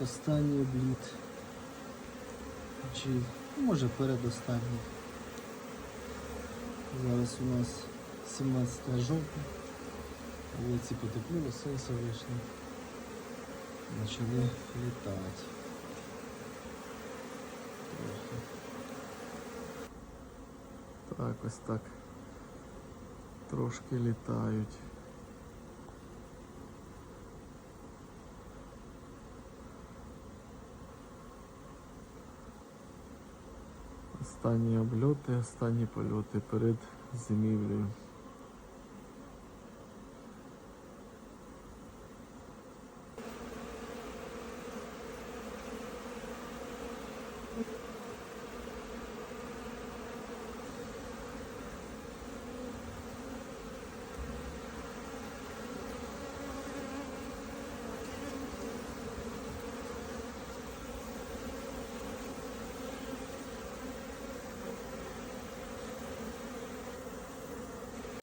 Останній обліт. Чи ну, може передостанній. Зараз у нас 17 жовтня. Вулиці потепліло, сонце вийшло. Почали літати. Трохи. Так, ось так. Трошки літають. Останні обльоти, останні польоти перед зимівлею.